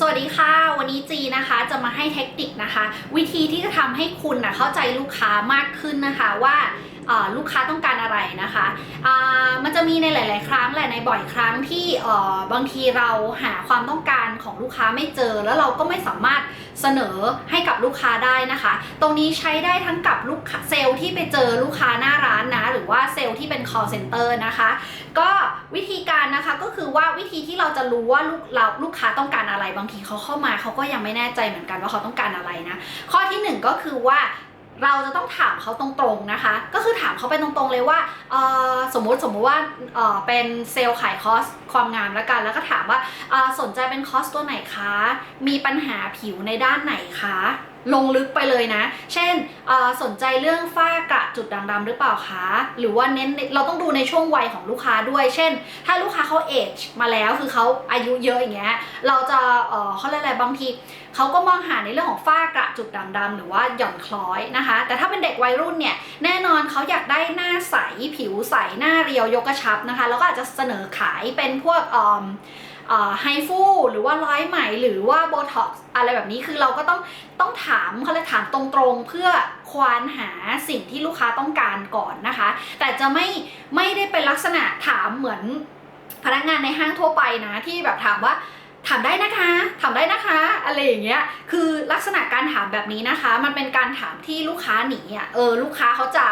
สวัสดีค่ะ วันนี้จีนะคะจะมาให้เทคนิคนะคะ วิธีที่จะทำให้คุณนะเข้าใจลูกค้ามากขึ้นนะคะว่าลูกค้าต้องการอะไรนะคะมันจะมีในหลาย ๆ ครั้งแหละในบ่อยครั้งที่บางทีเราหาความต้องการของลูกค้าไม่เจอ แล้วเราก็ไม่สามารถเสนอให้กับลูกค้าได้นะคะ ตรงนี้ใช้ได้ทั้งกับลูกค้าเซลล์ที่ไปเจอลูกค้าหน้าร้าน รือว่าเซลล์ที่เป็น call center นะคะ ก็วิธีการนะคะก็คือว่าวิธีที่เราจะรู้ว่าลูกเราลูกค้าต้องการอะไรบางทีเขาเข้ามาเขาก็ยังไม่แน่ใจเหมือนกันว่าเขาต้องการอะไรนะข้อที่หนึ่งก็คือว่าเราจะต้องถามเขาตรงๆนะคะ ก็คือถามเขาไปตรงๆเลยว่าสมมติสมมติว่าเป็นเซลล์ขายคอสความงามแล้วกัน แล้วก็ถามว่าสนใจเป็นคอสตัวไหนคะ มีปัญหาผิวในด้านไหนคะ ลงลึกไปเลยนะ เช่นสนใจเรื่องฝ้ากระจุดด่างดำหรือเปล่าคะ หรือว่าเน้นเราต้องดูในช่วงวัยของลูกค้าด้วย เช่น ถ้าลูกค้าเขาเอจมาแล้วคือเขาอายุเยอะอย่างเงี้ย เราจะเขาเรียกอะไรบางทีเขาก็มองหาในเรื่องของฝ้ากระจุดด่างดำหรือว่าหย่อนคล้อยนะคะ แต่ถ้าเป็นเด็กวัยรุ่นเนี่ยแน่นอนเขาอยากได้หน้าใสผิวใสหน้าเรียวยกกระชับนะคะ แล้วก็อาจจะเสนอขายเป็นพวกออ ไฮฟูหรือว่าร้อยไหมหรือว่าโบท็อกซ์อะไรแบบนี้คือเราก็ต้องต้องถามเขาเลยถามตรงๆ เพื่อควานหาสิ่งที่ลูกค้าต้องการก่อนนะคะ แต่จะไม่ไม่ได้เป็นลักษณะถามเหมือนพนักงานในห้างทั่วไปนะที่แบบถามว่าถามได้นะคะถามได้นะคะ อะไรอย่างเงี้ย คือลักษณะการถามแบบนี้นะคะ มันเป็นการถามที่ลูกค้าหนีอะ เออ ลูกค้าเขาจะ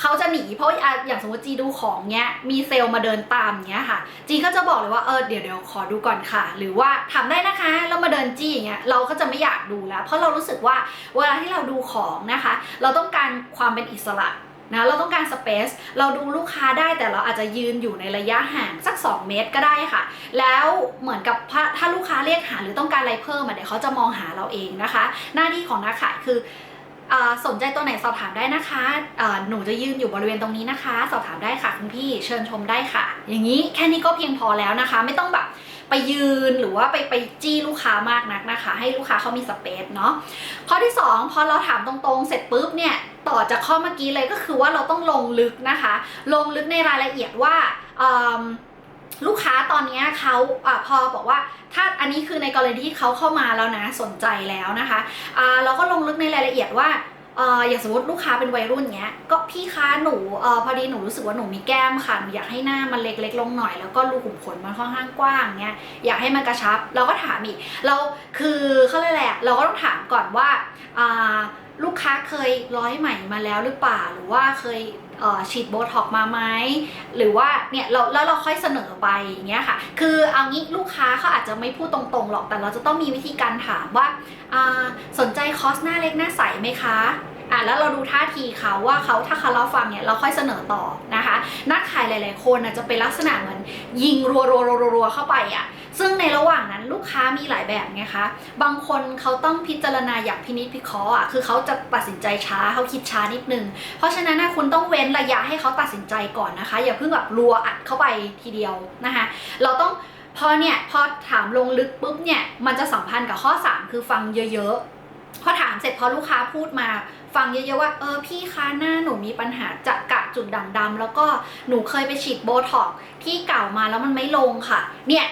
เขาจะหนีเพราะอย่างสมมติจีดูของเนี้ยมีเซลล์มาเดินตามเงี้ยค่ะ จีก็จะบอกเลยว่าเออเดี๋ยวเดี๋ยวขอดูก่อนค่ะ หรือว่าถาได้นะคะแล้วมาเดินจี้อย่างเงี้ยเราก็จะไม่อยากดูแล้ว เพราะเรารู้สึกว่าเวลาที่เราดูของนะคะ เราต้องการความเป็นอิสระนะเราต้องการสเปซเราดูลูกค้าได้แต่เราอาจจะยืนอยู่ในระยะห่างสัก 2 เมตรก็ได้ค่ะ แล้วเหมือนกับถ้าลูกค้าเรียกหาหรือต้องการอะไรเพิ่มเดี๋ยวเขาจะมองหาเราเองนะคะ หน้าที่ของนักขายคือ สนใจตัวไหนสอบถามได้นะคะหนูจะยืนอยู่บริเวณตรงนี้นะคะ สอบถามได้ค่ะคุณพี่เชิญชมได้ค่ะ อย่างนี้แค่นี้ก็เพียงพอแล้วนะคะ ไม่ต้องแบบไปยืนหรือว่าไปไปจี้ลูกค้ามากนักนะคะ ให้ลูกค้าเขามีสเปซเนาะข้อที่ 2 พอเราถามตรงๆ เสร็จปุ๊บเนี่ยต่อจากข้อเมื่อกี้เลยก็คือว่าเราต้องลงลึกนะคะ ลงลึกในรายละเอียดว่า ลูกค้าตอนนี้เขาอพอบอกว่าถ้าอันนี้คือในกรณีที่เขาเข้ามาแล้วนะสนใจแล้วนะคะเราก็ลงลึกในรายละเอียดว่าอย่างสมมติลูกค้าเป็นวัยรุ่นเงี้ย ก็พี่คะหนูอพอดีหนูรู้สึกว่าหนูมีแก้มค่ะหนูอยากให้หน้ามันเล็กๆลงหน่อย แล้วก็รูขุมขนมันค่อนข้างกว้างเงี้ยอยากให้มันกระชับ เราก็ถามอีกเราคือเขาเรียกอะไรอะเราก็ต้องถามก่อนว่าลูกค้าเคยร้อยไหมมาแล้วหรือเปล่าหรือว่าเคย ฉีดโบท็อกมาไหมหรือว่าเนี่ยเราแล้วเราค่อยเสนอไปอย่างเงี้ยค่ะ คือเอางี้ลูกค้าเขาอาจจะไม่พูดตรงๆหรอกแต่เราจะต้องมีวิธีการถามว่าสนใจคอสหน้าเล็กหน้าใสไหมคะ อะแล้วเราดูท่าทีเขาว่าเขาถ้าเขาเราฟังเนี่ยเราค่อยเสนอต่อนะคะ นักขายหลาย ๆ คนจะเป็นลักษณะเหมือนยิงรัวๆๆเข้าไปอะซึ่งในระหว่างนั้นลูกค้ามีหลายแบบไงคะ บางคนเขาต้องพิจารณาอย่างพินิจพิเคราะห์อะคือเขาจะตัดสินใจช้าเขาคิดช้านิดนึง เพราะฉะนั้นนะคุณต้องเว้นระยะให้เขาตัดสินใจก่อนนะคะ อย่าเพิ่งแบบรัวอัดเข้าไปทีเดียวนะคะ เราต้องพอเนี่ยพอถามลงลึกปุ๊บเนี่ยมันจะสัมพันธ์กับข้อ 3 คือฟังเยอะๆพอถามเสร็จพอลูกค้าพูดมา ฟังเยอะๆว่าเออพี่คะหน้าหนูมีปัญหาจะกะจุดด่างดำแล้วก็หนูเคยไปฉีดโบท็อกที่เก่ามาแล้วมันไม่ลงค่ะ เนี่ย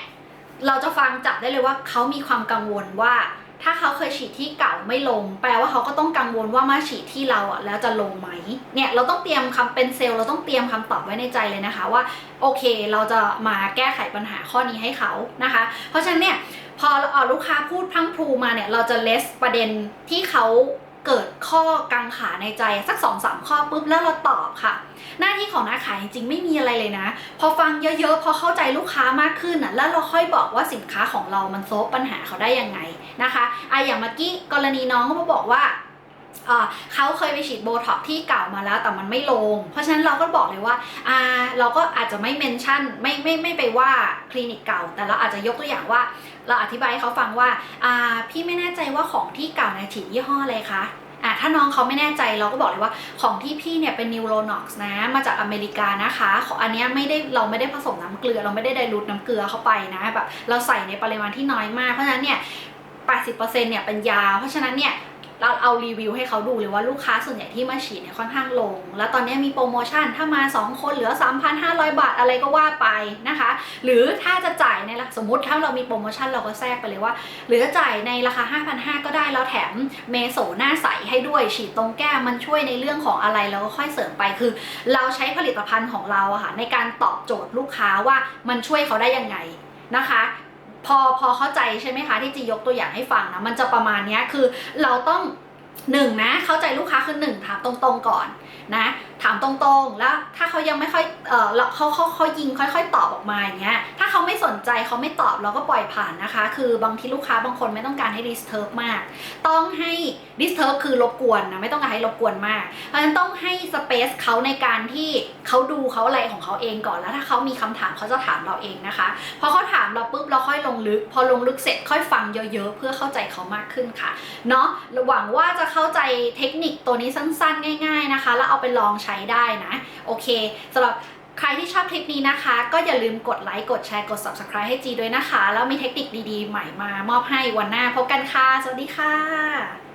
เราจะฟังจับได้เลยว่าเขามีความกังวลว่า ถ้าเขาเคยฉีดที่เก่าไม่ลง แปลว่าเขาก็ต้องกังวลว่ามาฉีดที่เราอะแล้วจะลงไหมเนี่ยเราต้องเตรียมคำเป็นเซลล์เราต้องเตรียมคำตอบไว้ในใจเลยนะคะว่าโอเค เราจะมาแก้ไขปัญหาข้อนี้ให้เขานะคะ เพราะฉะนั้นเนี่ยพอเอ่อลูกค้าพูดพรังพรูมาเนี่ยเราจะเลสประเด็นที่เขา เกิดข้อกังขาในใจสักสองสามข้อปุ๊บแล้วเราตอบค่ะ หน้าที่ของนักขายจริงๆไม่มีอะไรเลยนะ พอฟังเยอะๆ พอเข้าใจลูกค้ามากขึ้นน่ะแล้วเราค่อยบอกว่าสินค้าของเรามันโซฟปัญหาเขาได้ยังไงนะคะไอะอย่างเมื่อกี้กรณีน้องก็มาบอกว่าเขาเคยไปฉีดโบท็อกซ์ที่เก่ามาแล้วแต่มันไม่ลง เพราะฉะนั้นเราก็บอกเลยว่าอ่าเราก็อาจจะไม่เมนชั่นไม่ไม่ไม่ไปว่าคลินิกเก่า แต่เราอาจจะยกตัวอย่างว่า เราอธิบายให้เขาฟังว่าอ่า พี่ไม่แน่ใจว่าของที่เก่าเนี่ยฉีดยี่ห้ออะไรคะอะถ้าน้องเขาไม่แน่ใจเราก็บอกเลยว่าของที่พี่เนี่ยเป็น Neuronox นะ มาจากอเมริกานะคะของอันเนี้ยไม่ได้เราไม่ได้ผสมน้ำเกลือ เราไม่ได้ไดรูทน้ำเกลือเข้าไปนะแบบเราใส่ในปริมาณที่น้อยมากเพราะฉะนั้นเนี่ย80%เนี่ยเป็นยา เพราะฉะนั้นเนี่ย เราเอารีวิวให้เขาดูเลยว่าลูกค้าส่วนใหญ่ที่มาฉีดเนี่ยค่อนข้างลง แล้วตอนนี้มีโปรโมชั่นถ้ามา 2 คนเหลือ 3,500 บาทอะไรก็ว่าไปนะคะ หรือถ้าจะจ่ายในสมมติถ้าเรามีโปรโมชั่นเราก็แทรกไปเลยว่า หรือจะจ่ายในราคา 5,500 ก็ได้แล้วแถมเมโซหน้าใสให้ด้วยฉีดตรงแก้มมันช่วยในเรื่องของอะไรแล้วก็ค่อยเสริมไปคือ เราใช้ผลิตภัณฑ์ของเราอะค่ะในการตอบโจทย์ลูกค้าว่ามันช่วยเขาได้ยังไงนะคะ พอพอเข้าใจใช่ไหมคะที่จียกตัวอย่างให้ฟังนะมันจะประมาณนี้คือเราต้อง หนึ่งนะเข้าใจลูกค้าคือหนึ่งถามตรงๆก่อนนะถามตรงๆ แล้วถ้าเขายังไม่ค่อยเออเราเขาเขาเขายิงค่อย ๆ ตอบออกมาอย่างเงี้ยถ้าเขาไม่สนใจเขาไม่ตอบเราก็ปล่อยผ่านนะคะ คือบางทีลูกค้าบางคนไม่ต้องการให้ disturb มาก ต้องให้ disturb คือรบกวนนะไม่ต้องการให้รบกวนมาก เพราะฉะนั้นต้องให้ space เขาในการที่เขาดูเขาอะไรของเขาเองก่อนแล้วถ้าเขามีคำถามเขาจะถามเราเองนะคะพอเขาถามเราปุ๊บเราค่อยลงลึก พอลงลึกเสร็จค่อยฟังเยอะ ๆ เพื่อเข้าใจเขามากขึ้นค่ะเนาะหวังว่าจะเข้าใจเทคนิคตัวนี้สั้นๆ ง่าย ๆนะคะ แล้วเอาไปลองใช้ได้นะ โอเคสำหรับใครที่ชอบคลิปนี้นะคะ ก็อย่าลืมกดไลค์กดแชร์กด subscribe ให้จีด้วยนะคะ แล้วมีเทคนิคดีๆ ใหม่มามอบให้วันหน้าพบกันค่ะ สวัสดีค่ะ